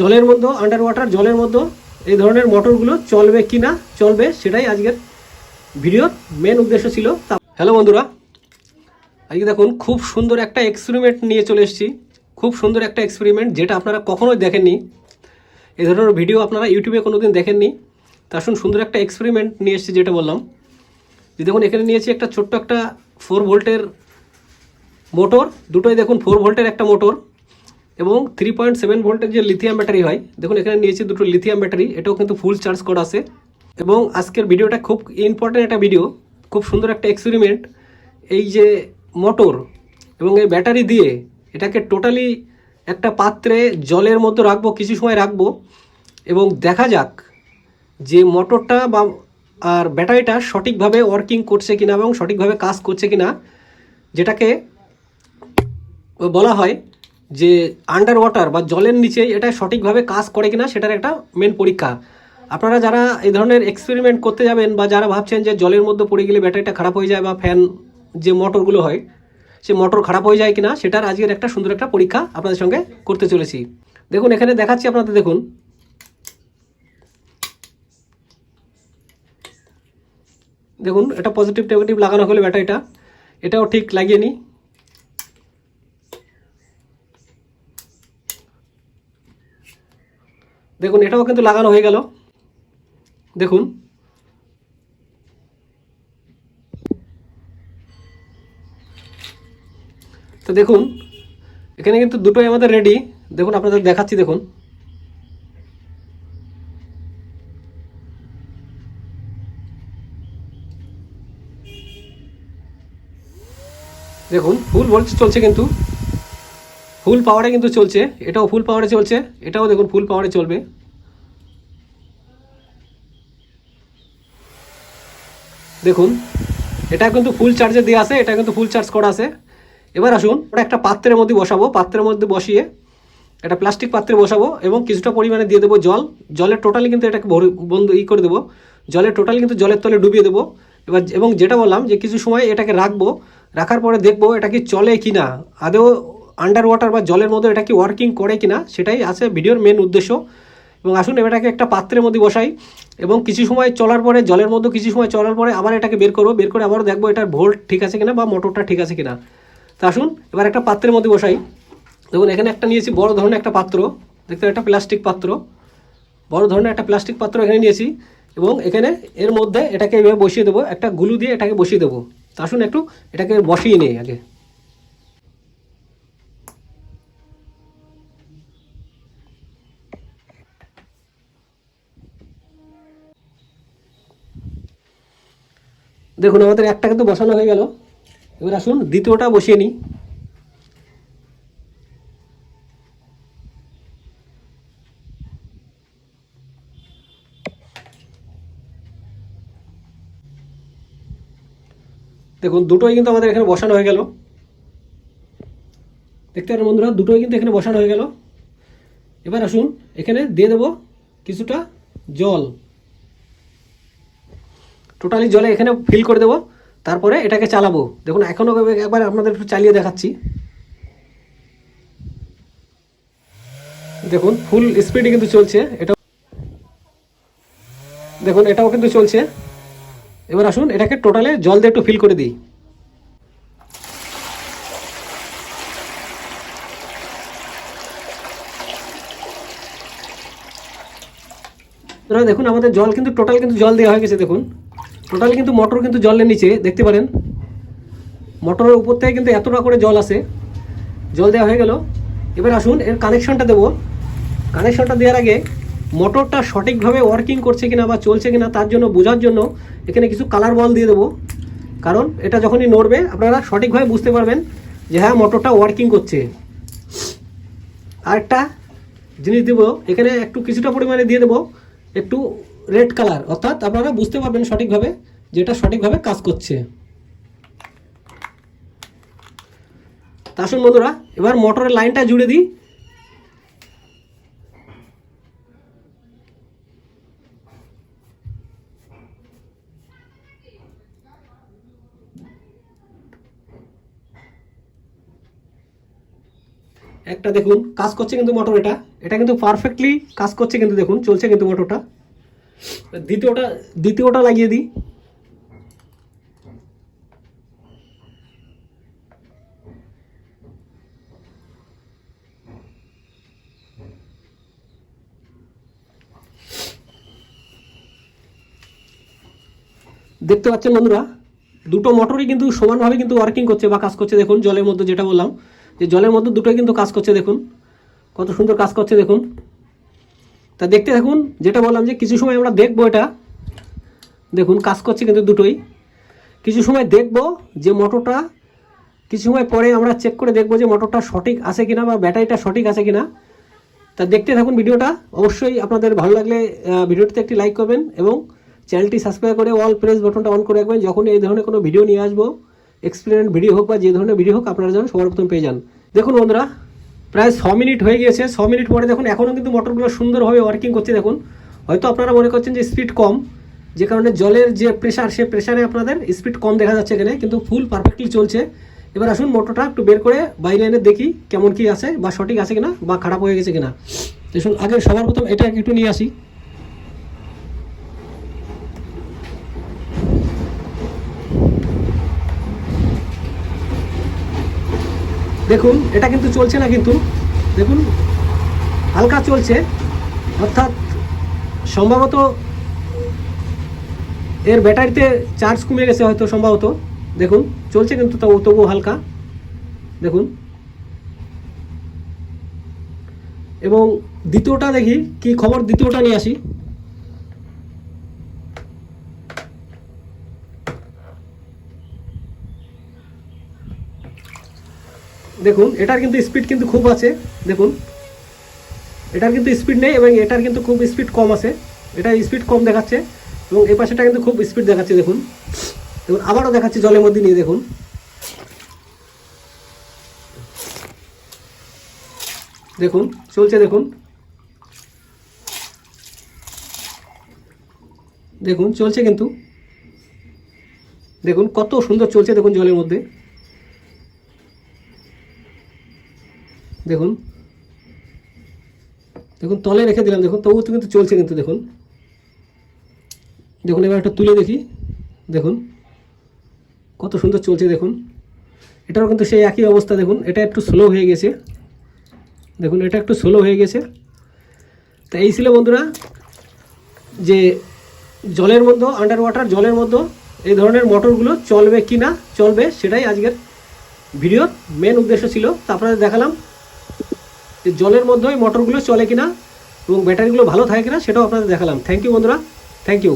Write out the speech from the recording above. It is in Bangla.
জলের মধ্যে আন্ডার ওয়াটার জলের মধ্যে এই ধরনের মোটরগুলো চলবে কি না চলবে সেটাই আজকের ভিডিওর মেন উদ্দেশ্য ছিল। হ্যালো বন্ধুরা, আজকে দেখুন খুব সুন্দর একটা এক্সপেরিমেন্ট নিয়ে চলে এসেছি। খুব সুন্দর একটা এক্সপেরিমেন্ট যেটা আপনারা কখনোই দেখেননি। এই ধরনের ভিডিও আপনারা ইউটিউবে কোনো দিন দেখেননি। তা শুন সুন্দর একটা এক্সপেরিমেন্ট নিয়ে এসেছি যেটা বললাম। যে দেখুন, এখানে নিয়েছি একটা ছোট্ট একটা ফোর ভোল্টের মোটর দুটোই দেখুন ফোর ভোল্টের একটা মোটর এবং থ্রি পয়েন্ট সেভেন ভোল্টের যে লিথিয়াম ব্যাটারি হয়, দেখুন এখানে নিয়েছি দুটো লিথিয়াম ব্যাটারি এটাও কিন্তু ফুল চার্জ করা আছে। এবং আজকের ভিডিওটা খুব ইম্পর্ট্যান্ট একটা ভিডিও খুব সুন্দর একটা এক্সপেরিমেন্ট এই যে মোটর এবং এই ব্যাটারি দিয়ে এটাকে টোটালি একটা পাত্রে জলের মধ্যে রাখব, কিছু সময় রাখব। এবং দেখা যাক যে মোটরটা বা, আর ব্যাটারিটা সঠিকভাবে ওয়ার্কিং করছে কিনা এবং সঠিকভাবে কাজ করছে কিনা, যেটাকে বলা হয় যে আন্ডার ওয়াটার বা জলের নিচে এটা সঠিকভাবে কাজ করে কিনা সেটার একটা মেন পরীক্ষা। আপনারা যারা এই ধরনের এক্সপেরিমেন্ট করতে যাবেন বা যারা ভাবছেন যে জলের মধ্যে পড়ে গেলে ব্যাটারিটা খারাপ হয়ে যায় বা ফ্যান যে মোটরগুলো হয়, সে মোটর খারাপ হয়ে যায় কিনা সেটার আজকের একটা সুন্দর একটা পরীক্ষা আপনাদের সঙ্গে করতে চলেছি। দেখুন, এখানে দেখাচ্ছি আপনাদের, দেখুন। দেখুন, এটা পজিটিভ নেগেটিভ লাগানো হলে ব্যাটারিটা। এটাও ঠিক লাগিয়ে নিই। দেখুন, এটাও কিন্তু লাগানো হয়ে গেল। দেখুন। তো দেখুন, এখানে কিন্তু দুটোই আমাদের রেডি দেখুন, আপনাদের দেখাচ্ছি, দেখুন। দেখুন ফুল ভোল্টেজ চলছে কিন্তু। ফুল পাওয়ারে কিন্তু চলছে, এটাও ফুল পাওয়ারে চলছে, এটাও দেখুন ফুল পাওয়ারে চলবে। দেখুন, এটা কিন্তু ফুল চার্জে দেওয়া আছে, এটা কিন্তু ফুল চার্জ করা আছে। এবার আসুন ওটা একটা পাত্রের মধ্যে বসাবো, পাত্রের মধ্যে বসিয়ে একটা প্লাস্টিক পাত্রে বসাবো এবং কিছুটা পরিমাণে দিয়ে দেবো জল। জলের টোটালি কিন্তু এটাকে বন্ধ ই করে দেবো। জলের টোটালি কিন্তু জলের তলে ডুবিয়ে দেবো। এবার এবং যেটা বললাম যে কিছু সময় এটাকে রাখব, রাখার পরে দেখব এটা কি চলে কি না আদৌ আন্ডার ওয়াটার বা জলের মধ্যে এটা কি ওয়ার্কিং করে কি না সেটাই আছে ভিডিওর মেন উদ্দেশ্য। এবং আসুন এটাকে একটা পাত্রের মধ্যে বসাই এবং কিছু সময় চলার পরে, জলের মধ্যে কিছু সময় চলার পরে আবার এটাকে বের করব। বের করে আবার দেখব এটার ভোল্ট ঠিক আছে কিনা বা মোটরটা ঠিক আছে কিনা। তা আসুন এবার একটা পাত্রের মধ্যে বসাই। দেখুন, এখানে একটা নিয়েছি বড় ধরনের একটা পাত্র। দেখতে একটা প্লাস্টিক পাত্র। বড় ধরনের একটা প্লাস্টিক পাত্র এখানে নিয়েছি এবং এখানে এর মধ্যে এটাকে এভাবে বসিয়ে দেবো। একটা গুলু দিয়ে এটাকে বসিয়ে দেবো। তা আসুন একটু এটাকে বসিয়ে নিই আগে। দেখুন, আমাদের একটা কিন্তু বসানো হয়ে গেল। এবার আসুন, দ্বিতীয়টা বসিয়ে নিই। দেখুন, দুটোই কিন্তু আমাদের এখানে বসানো হয়ে গেল। দেখতে পারেন বন্ধুরা, দুটোই কিন্তু এখানে বসানো হয়ে গেল। এবার আসুন, এখানে দিয়ে দেবো কিছুটা জল। টোটালি জলে এখানে ফিল করে দেবো, তারপরে এটাকে চালাবো। দেখুন এখনও একবার আপনাদের একটু চালিয়ে দেখাচ্ছি। দেখুন ফুল স্পিডে কিন্তু চলছে। এটা দেখুন, এটাও কিন্তু চলছে। এবার আসুন, এটাকে টোটালে জল দিয়ে একটু ফিল করে দিই। দেখুন, আমাদের জল কিন্তু টোটাল কিন্তু জল দেওয়া হয়ে গেছে, দেখুন। টোটাল কিন্তু মোটর কিন্তু জলের নিচে, দেখতে পারেন। মোটরের উপর থেকে কিন্তু এতটা করে জল আসে। জল দেওয়া হয়ে গেল। এবার আসুন, এর কানেকশনটা দেবো। কানেকশনটা দেওয়ার আগে মোটরটা সঠিকভাবে ওয়ার্কিং করছে কিনা বা চলছে কিনা তার জন্য বোঝার জন্য এখানে কিছু কালার বল দিয়ে দেবো। কারণ এটা যখনই নড়বে, আপনারা সঠিকভাবে বুঝতে পারবেন যে হ্যাঁ মোটরটা ওয়ার্কিং করছে। আরেকটা জিনিস দেবো, এখানে একটু কিছুটা পরিমাণে দিয়ে দেবো। একটু রেড কালার অর্থাৎ আপনারা বুঝতে পারবেন সঠিকভাবে যেটা সঠিকভাবে কাজ করছে। আসুন বন্ধুরা, এবার মোটরের লাইনটা জুড়ে দিই। একটা দেখুন, কাজ করছে কিন্তু মোটর এটা। এটা কিন্তু পারফেক্টলি কাজ করছে কিন্তু দেখুন, চলছে কিন্তু মোটরটা দ্বিতীয়টা দ্বিতীয়টা লাগিয়ে দিই। দেখতে পাচ্ছেন বন্ধুরা, দুটো মোটরই কিন্তু সমানভাবে কিন্তু ওয়ার্কিং করছে বা কাজ করছে। দেখুন, জলের মধ্যে যেটা বললাম, যে জলের মধ্যে দুটোই কিন্তু কাজ করছে। দেখুন, কত সুন্দর কাজ করছে। দেখুন তা দেখতে থাকুন, যেটা বললাম যে কিছু সময় আমরা দেখব এটা। দেখুন, কাজ করছে কিন্তু দুটোই। কিছু সময় দেখব যে মোটরটা, কিছু সময় পরে আমরা চেক করে দেখব যে মোটরটা সঠিক আছে কিনা বা ব্যাটারিটা সঠিক আছে কিনা। তা দেখতে থাকুন ভিডিওটা। অবশ্যই আপনাদের ভালো লাগলে ভিডিওটিতে একটি লাইক করবেন এবং চ্যানেলটি সাবস্ক্রাইব করে অল প্রেস বটনটা অন করে রাখবেন। যখন এই ধরনের কোনো ভিডিও নিয়ে আসব এক্সপেরিমেন্ট ভিডিও হোক বা যে ধরনের ভিডিও হোক, আপনারা যেন সবার প্রথম পেয়ে যান। দেখুন বন্ধুরা প্রায় ছ মিনিট হয়ে গিয়েছে। ছ মিনিট পরে দেখুন, এখনও কিন্তু মোটরগুলো সুন্দরভাবে ওয়ার্কিং করছে দেখুন। হয়তো আপনারা মনে করছেন যে স্পিড কম, যে কারণে জলের যে প্রেশার সে প্রেশারে আপনাদের স্পিড কম দেখা যাচ্ছে এখানে, কিন্তু ফুল পারফেক্টলি চলছে। এবার আসুন মোটরটা একটু বের করে বাইরে এনে দেখি কেমন কি আছে, বা সঠিক আছে কিনা, বা খারাপ হয়ে গেছে কিনা। দেখুন, আগে সবার প্রথম এটা একটু নিয়ে আসি। দেখুন, এটা কিন্তু চলছে না কিন্তু। দেখুন, হালকা চলছে। অর্থাৎ সম্ভবত এর ব্যাটারিতে চার্জ কমে গেছে হয়তো সম্ভবত। দেখুন, চলছে কিন্তু তবু তবুও হালকা। দেখুন। এবং দ্বিতীয়টা দেখি, কি খবর? দ্বিতীয়টা নিয়ে আসি। দেখুন, এটার কিন্তু স্পিড কিন্তু খুব আছে, দেখুন। এটার কিন্তু স্পিড নেই এবং এটার কিন্তু খুব স্পিড কম আছে। এটা স্পিড কম দেখাচ্ছে এবং এই পাশেটা কিন্তু খুব স্পিড দেখাচ্ছে, দেখুন। দেখুন, আবারও দেখাচ্ছি জলের মধ্যে নিয়ে, দেখুন। দেখুন, চলছে, দেখুন। দেখুন, চলছে কিন্তু। দেখুন, কত সুন্দর চলছে, দেখুন জলের মধ্যে। দেখুন। দেখুন, তলে রেখে দিলাম, দেখুন, তবু তো কিন্তু চলছে কিন্তু, দেখুন। দেখুন, এবার একটা তুলে দেখি। দেখুন, কত সুন্দর চলছে, দেখুন। এটাও কিন্তু সেই একই অবস্থা, দেখুন, এটা একটু স্লো হয়ে গেছে। দেখুন, এটা একটু স্লো হয়ে গেছে। তা এই ছিল বন্ধুরা, যে জলের মধ্যে আন্ডার ওয়াটার জলের মধ্যে এই ধরনের মোটরগুলো চলবে কি না চলবে সেটাই আজকের ভিডিওর মেন উদ্দেশ্য ছিল। তা আপনাদের দেখালাম। যে জলের মধ্যে ওই মোটরগুলো চলে কিনা এবং ব্যাটারিগুলো ভালো থাকে কিনা সেটাও আপনাদের দেখালাম। থ্যাংক ইউ বন্ধুরা। Thank you